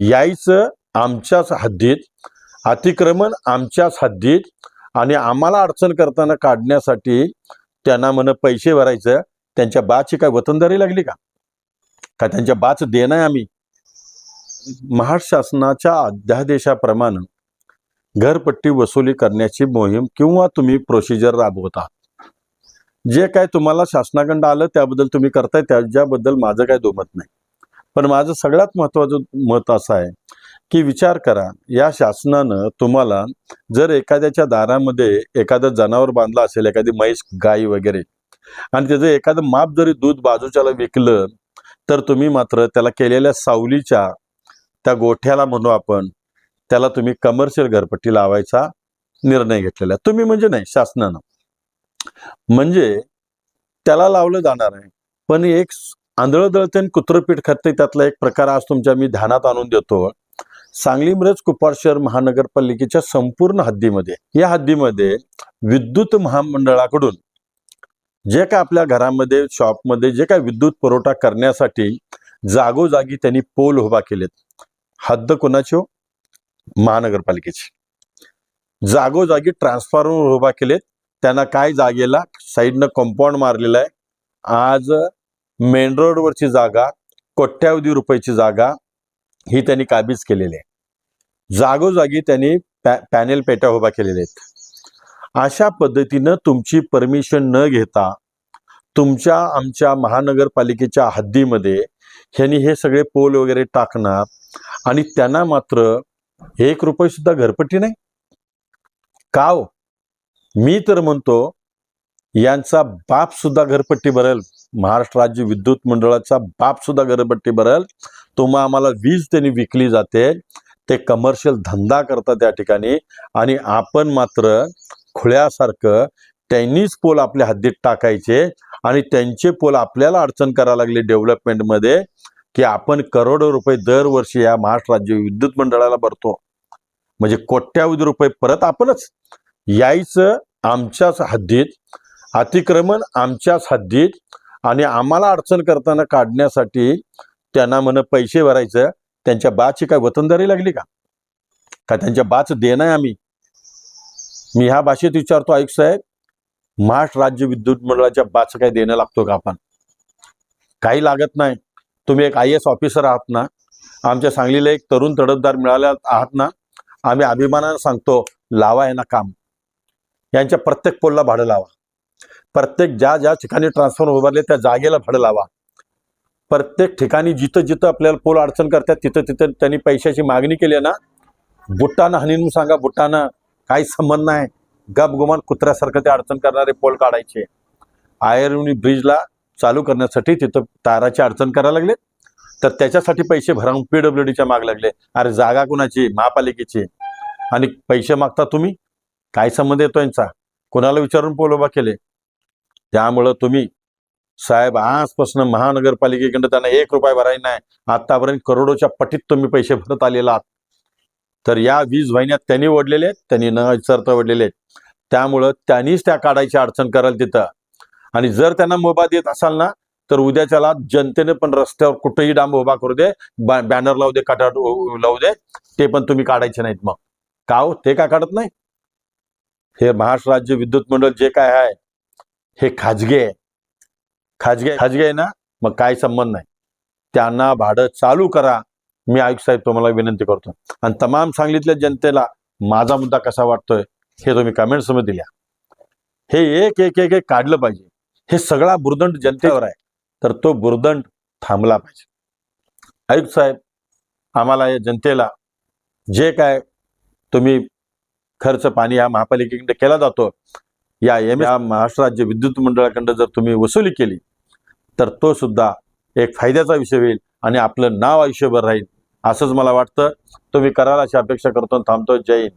यायचं आमच्याच हद्दीत अतिक्रमण आमच्याच हद्दीत आणि आम्हाला अडचण करताना काढण्यासाठी त्यांना म्हण पैसे भरायचं त्यांच्या बाची काय वतनदारी लागली का? का त्यांच्या बाच देणं आहे आम्ही? महाराष्ट्र शासनाच्या अध्यादेशाप्रमाणे घरपट्टी वसुली करण्याची मोहीम किंवा तुम्ही प्रोसिजर राबवता. जे काय तुम्हाला शासनाकडं आलं त्याबद्दल तुम्ही करताय त्याच्याबद्दल माझं काय दोमत नाही. पण माझं सगळ्यात महत्त्वाचं मत असं आहे की विचार करा. या शासनानं तुम्हाला जर एखाद्याच्या दारामध्ये एखादं जनावर बांधलं असेल एखादी म्हैस गाई वगैरे आणि त्याचं एखादं माप जरी दूध बाजूच्याला विकलं तर तुम्ही मात्र त्याला केलेल्या सावलीच्या त्या गोठ्याला म्हणू आपण त्याला तुम्ही कमर्शियल घरपट्टी लावायचा निर्णय घेतलेला तुम्ही म्हणजे नाही शासनानं. म्हणजे त्याला लावलं जाणार आहे. पण एक आंधळं दळते आणि कुत्रं पीठ खाते त्यातला एक प्रकार आज तुमच्या मी ध्यानात आणून देतो. सांगली मिरज कुपार शहर महानगरपालिकेच्या संपूर्ण हद्दीमध्ये. या हद्दीमध्ये विद्युत महामंडळाकडून जे काय आपल्या घरामध्ये शॉपमध्ये जे काय विद्युत पुरवठा करण्यासाठी जागोजागी त्यांनी पोल उभा केलेत. हद्द कोणाची हो? महानगरपालिकेची. जागोजागी ट्रान्सफॉर्मर उभा केलेत. त्यांना काय जागेला? साईडनं कंपाऊंड मारलेलं आहे. आज मेन रोडवरची जागा कोट्यावधी रुपयाची जागा ही त्यांनी काबीज केलेली आहे. जागोजागी त्यांनी पॅ पॅनेल पेट्या उभा केलेल्या आहेत. अशा पद्धतीनं तुमची परमिशन न घेता तुमच्या आमच्या महानगरपालिकेच्या हद्दीमध्ये ह्यांनी हे सगळे पोल वगैरे टाकणार आणि त्यांना मात्र एक रुपये सुद्धा घरपट्टी नाही. काव हो? मी तर म्हणतो यांचा बाप सुद्धा घरपट्टी भरेल. महाराष्ट्र राज्य विद्युत मंडळाचा बाप सुद्धा गरबट्टी भरेल. तुम्हा आम्हाला वीज त्यांनी विकली जाते. ते कमर्शियल धंदा करतात त्या ठिकाणी. आणि आपण मात्र खुळ्यासारखं त्यांनीच पोल आपल्या हद्दीत टाकायचे आणि त्यांचे पोल आपल्याला अडचण करायला लागले डेव्हलपमेंटमध्ये की आपण करोडो रुपये दरवर्षी या महाराष्ट्र राज्य विद्युत मंडळाला भरतो. म्हणजे कोट्यावधी रुपये परत आपणच यायचं आमच्याच हद्दीत. अतिक्रमण आमच्याच हद्दीत. आणि आम्हाला अडचण करताना काढण्यासाठी त्यांना म्हण पैसे भरायचं त्यांच्या बाची काय वतनदारी लागली का? का त्यांच्या बाच देणं आहे आम्ही? मी ह्या भाषेत विचारतो आयुक्त साहेब महाराष्ट्र राज्य विद्युत मंडळाच्या बाच काय देणं लागतो का आपण? काही लागत नाही. तुम्ही एक आय एस ऑफिसर आहात ना आमच्या सांगलीला एक तरुण तडफदार मिळाल्या आहात ना आम्ही अभिमानानं सांगतो लावा आहे ना काम. यांच्या प्रत्येक पोलला भाडं लावा. प्रत्येक ज्या ज्या ठिकाणी ट्रान्सफॉर्मर उभारले त्या जागेला फड लावा. प्रत्येक ठिकाणी जिथं जिथं आपल्याला पोल अडचण करतात तिथं तिथं त्यांनी पैशाची मागणी केली ना बुट्टानं हनीनू सांगा बुट्टानं काही संबंध नाही. गपगुमान कुत्र्यासारखं ते अडचण करणारे पोल काढायचे. आयर्विनी ब्रिजला चालू करण्यासाठी तिथं ताराची अडचण करायला लागले. तर त्याच्यासाठी पैसे भरावून पीडब्ल्यू डीच्या माग लागले. अरे जागा कुणाची? महापालिकेची. आणि पैसे मागता तुम्ही? काय संबंध येतो यांचा. कोणाला विचारून पोल उभा केले? त्यामुळं तुम्ही साहेब आजपासून महानगरपालिकेकडे त्यांना एक रुपये भरायला नाही. आतापर्यंत करोडोच्या पटीत तुम्ही पैसे भरत आलेला आहात. तर या वीज वाहिन्या त्यांनी ओढलेले आहेत त्यांनी न विचारता ओढलेले आहेत. त्यामुळं त्यांनीच त्या काढायची अडचण कराल तिथं. आणि जर त्यांना मोबा देत असाल ना तर उद्याच्याला जनतेने पण रस्त्यावर कुठेही डांब उभा करू दे बॅनर लावू दे काटा लावू दे ते पण तुम्ही काढायचे नाहीत मग. का हो? ते का काढत नाही? हे महाराष्ट्र राज्य विद्युत मंडळ जे काय आहे हे खाजगी आहे. खाजगी खाजगी आहे ना? मग काय संबंध नाही. त्यांना भाडं चालू करा. मी आयुक्त साहेब तुम्हाला विनंती करतो. आणि तमाम सांगलीतल्या जनतेला माझा मुद्दा कसा वाटतोय हे तुम्ही कमेंट्समध्ये दिल्या. हे एक एक एक एक काढलं पाहिजे. हे सगळा बुरदंड जनतेवर आहे. तर तो बुरदंड थांबला पाहिजे. आयुक्त साहेब आम्हाला या जनतेला जे काय तुम्ही खर्च पाणी या महापालिकेकडे केला जातो या एम या महाराष्ट्र राज्य विद्युत मंडळाकडं जर तुम्ही वसुली केली तर तो सुद्धा एक फायद्याचा विषय होईल आणि आपलं नाव आयुष्यभर राहील असंच मला वाटतं. तुम्ही कराल अशी अपेक्षा करतो थांबतो. जय हिंद.